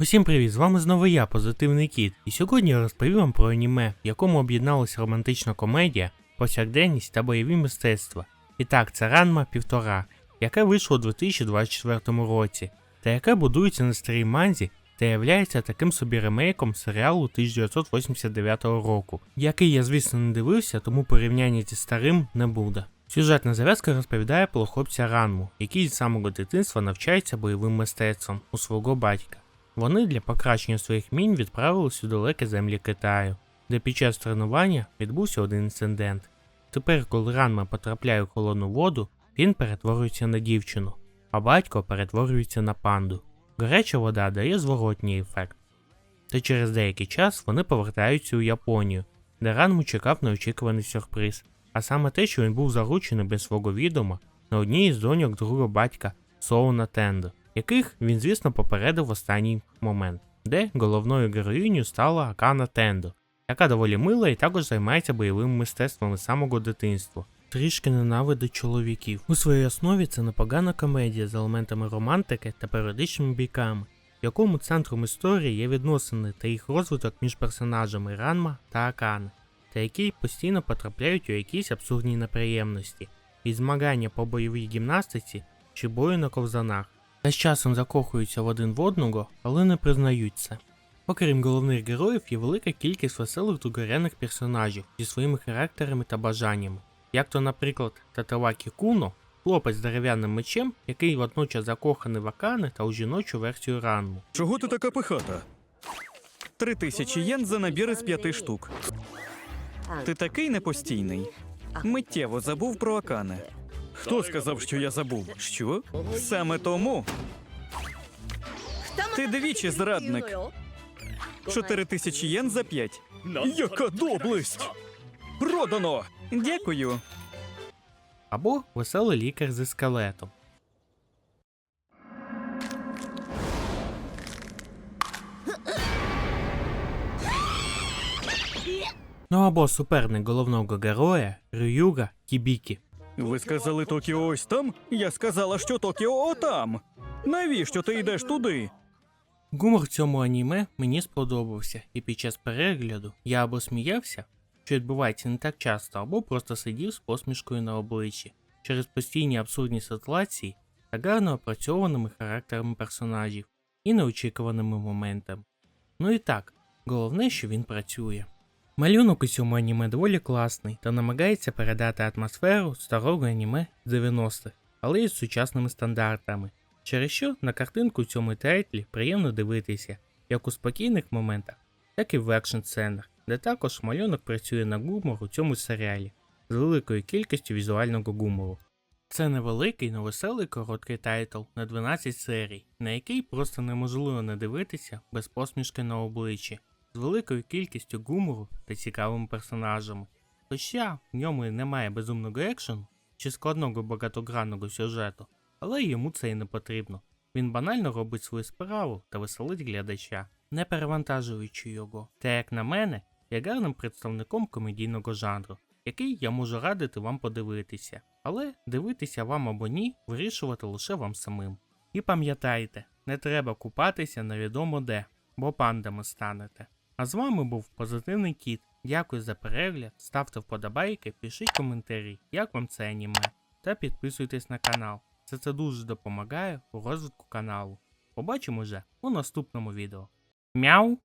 Усім привіт! З вами знову я, Позитивний Кіт, і сьогодні я розповім вам про аніме, в якому об'єдналася романтична комедія, повсякденність та бойові мистецтва. І так, це Ранма Півтора, яке вийшло у 2024 році, та яке будується на старій манзі та являється таким собі ремейком серіалу 1989 року, який я, звісно, не дивився, тому порівняння зі старим не буде. Сюжетна зав'язка розповідає про хлопця Ранму, який з самого дитинства навчається бойовим мистецтвом у свого батька. Вони для покращення своїх мінь відправились у далекі землі Китаю, де під час тренування відбувся один інцидент. Тепер, коли Ранма потрапляє у холодну воду, він перетворюється на дівчину, а батько перетворюється на панду. Гаряча вода дає зворотній ефект. Та через деякий час вони повертаються у Японію, де Ранму чекав неочікуваний сюрприз, а саме те, що він був заручений без свого відома на одній із доньок другого батька Соуна Тендо, яких він, звісно, попередив в останній момент, де головною героїнею стала Акана Тендо, яка доволі мила і також займається бойовим мистецтвом з самого дитинства. Трішки ненавидить чоловіків. У своїй основі це непогана комедія з елементами романтики та періодичними бійками, в якому центром історії є відносини та їх розвиток між персонажами Ранма та Акани, та які постійно потрапляють у якісь абсурдні неприємності, від змагання по бойовій гімнастиці чи бою на ковзанах. Та з часом закохуються в один в одного, але не признають це. Окрім головних героїв, є велика кількість веселих другорядних персонажів зі своїми характерами та бажаннями, як то, наприклад, Татавакі Куно, хлопець з дерев'яним мечем, який водночас закоханий в Акани та у жіночу версію Ранму. Чого ти така пихата? Три тисячі єн за набір із п'яти штук. Ти такий непостійний. Миттєво забув про Акане. Хто сказав, що я забув? Що? Саме тому Ти двічі зрадник. чотири тисячі єн за п'ять. Яка доблесть! Продано! Дякую. Або веселий лікар зі скелетом. Ну або суперник головного героя Рююга Кібікі. Ви сказали Токіо ось там? Я сказала, що Токіо отам. Навіщо ти йдеш туди? Гумор цьому аніме мені сподобався, і під час перегляду я або сміявся, що відбувається не так часто, або просто сидів з посмішкою на обличчі через постійні абсурдні ситуації та гарно опрацьованими характерами персонажів і неочікуваними моментами. Ну і так, головне, що він працює. Малюнок у цьому аніме доволі класний та намагається передати атмосферу старого аніме 90-х, але із сучасними стандартами. Через що на картинку в цьому тайтлі приємно дивитися, як у спокійних моментах, так і в екшн сценах, де також малюнок працює на гумор у цьому серіалі з великою кількістю візуального гумору. Це невеликий, но веселий короткий тайтл на 12 серій, на який просто неможливо не дивитися без посмішки на обличчі, з великою кількістю гумору та цікавими персонажами. Хоча в ньому і немає безумного екшену чи складного багатогранного сюжету, але йому це і не потрібно. Він банально робить свою справу та веселить глядача, не перевантажуючи його. Та як на мене, є гарним представником комедійного жанру, який я можу радити вам подивитися. Але дивитися вам або ні, вирішувати лише вам самим. І пам'ятайте, не треба купатися невідомо де, бо пандами станете. А з вами був Позитивний Кіт. Дякую за перегляд, ставте вподобайки, пишіть коментарі, як вам це аніме, та підписуйтесь на канал. Це це дуже допомагає у розвитку каналу. Побачимо вже у наступному відео. Мяу!